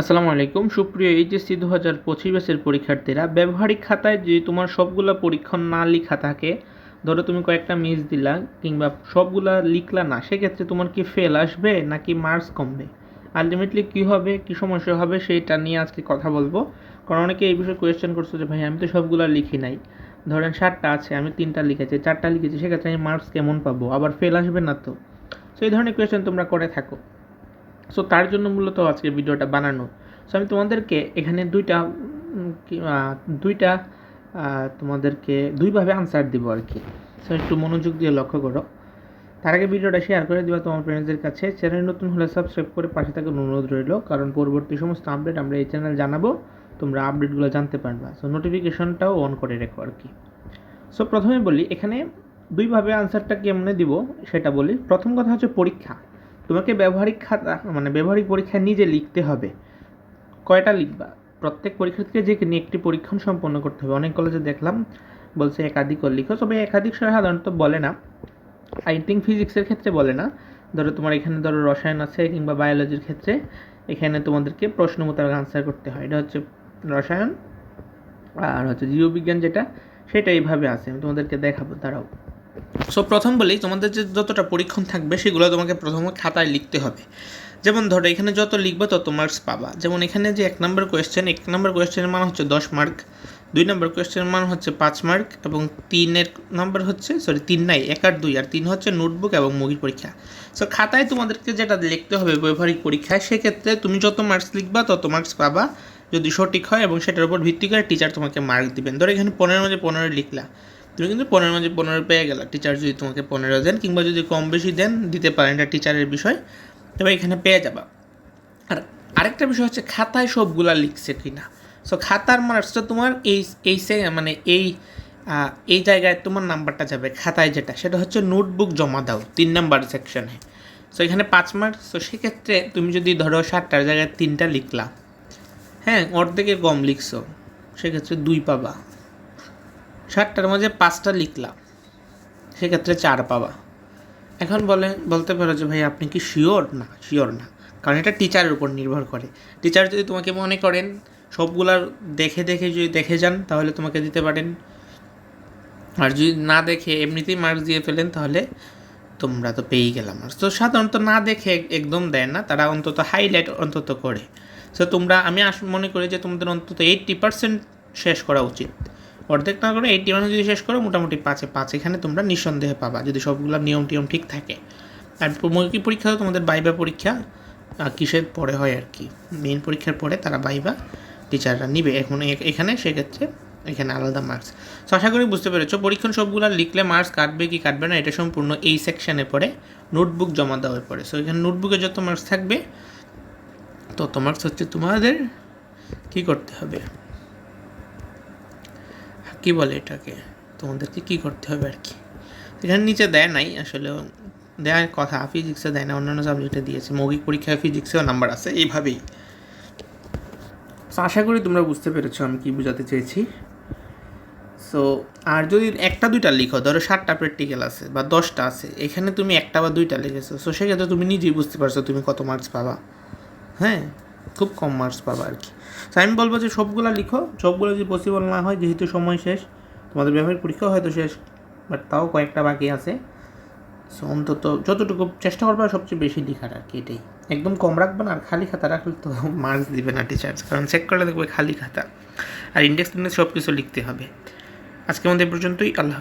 আসসালামু আলাইকুম। সুপ্রিয় এইচএসসি দু হাজার পঁচিশ ব্যাচের পরীক্ষার্থীরা, ব্যবহারিক খাতায় যদি তোমার সবগুলা পরীক্ষণ না লেখা থাকে, ধরো তুমি কয়েকটা মিস দিলা কিংবা সবগুলা লিখলা না, সেক্ষেত্রে তোমার কি ফেল আসবে নাকি মার্কস কমবে? আলটিমেটলি কী হবে, কী সমস্যা হবে সেইটা নিয়ে আজকে কথা বলব। কারণ অনেকে এই বিষয়ে কোয়েশ্চেন করছে যে, ভাই, আমি তো সবগুলা লিখি নাই। ধরেন সাতটা আছে, আমি তিনটা লিখেছি, চারটা লিখেছি, সেক্ষেত্রে আমি মার্কস কেমন পাবো? আবার ফেল আসবে না তো? সো এই ধরনের কোয়েশ্চেন তোমরা করে থাকো। সো তার জন্য মূলত আজকে ভিডিওটা বানানো। সো আমি তোমাদেরকে এখানে দুইটা দুইটা তোমাদেরকে দুইভাবে আনসার দিব আর কি। সো একটু মনোযোগ দিয়ে লক্ষ্য করো। তার আগে ভিডিওটা শেয়ার করে দিবা তোমার ফ্রেন্ডসদের কাছে। চ্যানেল নতুন হলে সাবস্ক্রাইব করে পাশে থাকার অনুরোধ রইল, কারণ পরবর্তী সমস্ত আপডেট আমরা এই চ্যানেল জানাব, তোমরা আপডেটগুলো জানতে পারবা। সো নোটিফিকেশনটাও অন করে রেখো আর কি। সো প্রথমে বলি, এখানে দুইভাবে আনসারটা কেমনে দিব সেটা বলি। প্রথম কথা হচ্ছে পরীক্ষা। তোমাকে ব্যবহারিক খাতা মানে ব্যবহারিক পরীক্ষা নিজে লিখতে হবে। কয়টা লিখবা? প্রত্যেক পরীক্ষার্থীকে যে একটি পরীক্ষণ সম্পন্ন করতে হবে। অনেক কলেজে দেখলাম, বলছে একাধিক লিখো, তবে একাধিক সাধারণত বলে না। আই থিঙ্ক ফিজিক্সের ক্ষেত্রে বলে না। ধরো তোমার এখানে ধরো রসায়ন আছে কিংবা বায়োলজির ক্ষেত্রে, এখানে তোমাদেরকে প্রশ্ন মোতাবেক আনসার করতে হয়। এটা হচ্ছে রসায়ন, আর হচ্ছে জীববিজ্ঞান যেটা, সেটা এইভাবে আছে। আমি তোমাদেরকে দেখাবো, দাঁড়াও। সো প্রথম বলি, তোমাদের যে যতটা পরীক্ষণ থাকবে, সেগুলো তোমাকে প্রথমে খাতায় লিখতে হবে। যেমন ধরো, এখানে যত লিখবে, তত মার্কস পাবা। যেমন এখানে যে এক নম্বর কোয়েশ্চেন এক নম্বর কোয়েশ্চেনের মান হচ্ছে দশ মার্ক দুই নম্বর কোয়েশ্চেনের মান হচ্ছে পাঁচ মার্ক এবং তিনের নম্বর হচ্ছে সরি তিন নাই, এক আর দুই, আর তিন হচ্ছে নোটবুক এবং মুগির পরীক্ষা। সো খাতায় তোমাদেরকে যেটা লিখতে হবে ব্যবহারিক পরীক্ষায়, সেক্ষেত্রে তুমি যত মার্কস লিখবা, তত মার্কস পাবা। যদি সঠিক হয় এবং সেটার উপর ভিত্তি করে টিচার তোমাকে মার্ক দিবেন। ধরো, এখানে পনেরো মধ্যে পনেরো লিখলা। তুমি কিন্তু পনেরো মাঝে পনেরো পেয়ে গেলা। টিচার যদি তোমাকে পনেরো দেন কিংবা যদি কম বেশি দেন, দিতে পারেন। এটা টিচারের বিষয়। তবে এখানে পেয়ে যাবা। আর আরেকটা বিষয় হচ্ছে খাতায় সবগুলা লিখছে কি না সো খাতার মার্কসটা তোমার এই এই মানে এই এই জায়গায় তোমার নাম্বারটা যাবে, খাতায় যেটা। সেটা হচ্ছে নোটবুক জমা দাও, তিন নাম্বার সেকশনে সো এখানে পাঁচ মার্কস তো সেক্ষেত্রে তুমি যদি ধরো সাতটার জায়গায় তিনটা লিখলা হ্যাঁ অর্ধেকের কম লিখছো, সেক্ষেত্রে দুই পাবা। ষাটটার মাঝে পাঁচটা লিখলাম। সেক্ষেত্রে চার পাওয়া এখন বলে, বলতে পারো যে, ভাই, আপনি কি শিওর না শিওর না। কারণ এটা টিচারের উপর নির্ভর করে। টিচার যদি তোমাকে মনে করেন সবগুলার দেখে দেখে যদি দেখে যান, তাহলে তোমাকে দিতে পারেন। আর যদি না দেখে, এমনিতেই মার্কস দিয়ে ফেলেন, তাহলে তোমরা তো পেয়েই গেলাম আর তো সাধারণত না দেখে একদম দেয় না, তারা অন্তত হাইলাইট অন্তত করে। সো তোমরা, আমি আস, মনে করি যে, তোমাদের অন্তত এইট্টি পার্সেন্ট শেষ করা উচিত। অর্ধেক না করে এইটটি পার্সেন্ট যদি শেষ করো, মোটামুটি পাঁচে পাঁচ এখানে তোমরা নিঃসন্দেহে পাবা যদি সবগুলো নিয়ম টিয়ম ঠিক থাকে। আর মৌখিক পরীক্ষা তোমাদের বাইবা পরীক্ষা কিসের পরে হয় আর কি? মেইন পরীক্ষার পরে তারা বাইবা টিচাররা নিবে। এখন এখানে সেক্ষেত্রে এখানে আলাদা মার্কস তো আশা করি বুঝতে পেরেছ। পরীক্ষণ সবগুলো লিখলে মার্কস কাটবে কি কাটবে না, এটা সম্পূর্ণ এই সেকশানে পড়ে নোটবুক জমা দেওয়ার পরে। সো এখানে নোটবুকে যত মার্কস থাকবে, তত মার্কস হচ্ছে তোমাদের কি করতে হবে? কি বলে এটাকে? তোমাদেরকে কি করতে হবে আর কি? এখানে নিচে দেয় নাই, আসলে দেওয়ার কথা ফিজিক্সে দেয় না অন্যান্য সাবজেক্টে দিয়েছে। মৌখিক পরীক্ষায় ফিজিক্সেও নাম্বার আছে, এইভাবেই। আশা করি তোমরা বুঝতে পেরেছ আমি কি বোঝাতে চেয়েছি। সো আর যদি একটা দুইটা লিখো, ধরো সাতটা প্র্যাকটিক্যাল আছে বা দশটা আছে, এখানে তুমি একটা বা দুইটা লিখেছো। সো সেক্ষেত্রে তুমি নিজেই বুঝতে পারছ তুমি কত মার্কস পাবা। হ্যাঁ? খুব কম মার্কস পাবা আর কি। তো আমি বলব যে সবগুলো লিখো, সবগুলো যদি পসিবল না হয়, যেহেতু সময় শেষ, তোমাদের ব্যবহারিক পরীক্ষা হয়তো শেষ বাট তাও কয়েকটা বাকি আছে। সো অন্তত যতটুকু চেষ্টা করবে, সবচেয়ে বেশি লেখার আর কি এটাই। একদম কম রাখবে না, আর খালি খাতা রাখলে তো মার্কস দিবে না টিচার কারণ চেক করলে দেখবে খালি খাতা। আর ইন্ডেক্স ইন্ডেক্স সব কিছু লিখতে হবে। আজকে আমাদের এ পর্যন্তই, আল্লাহ।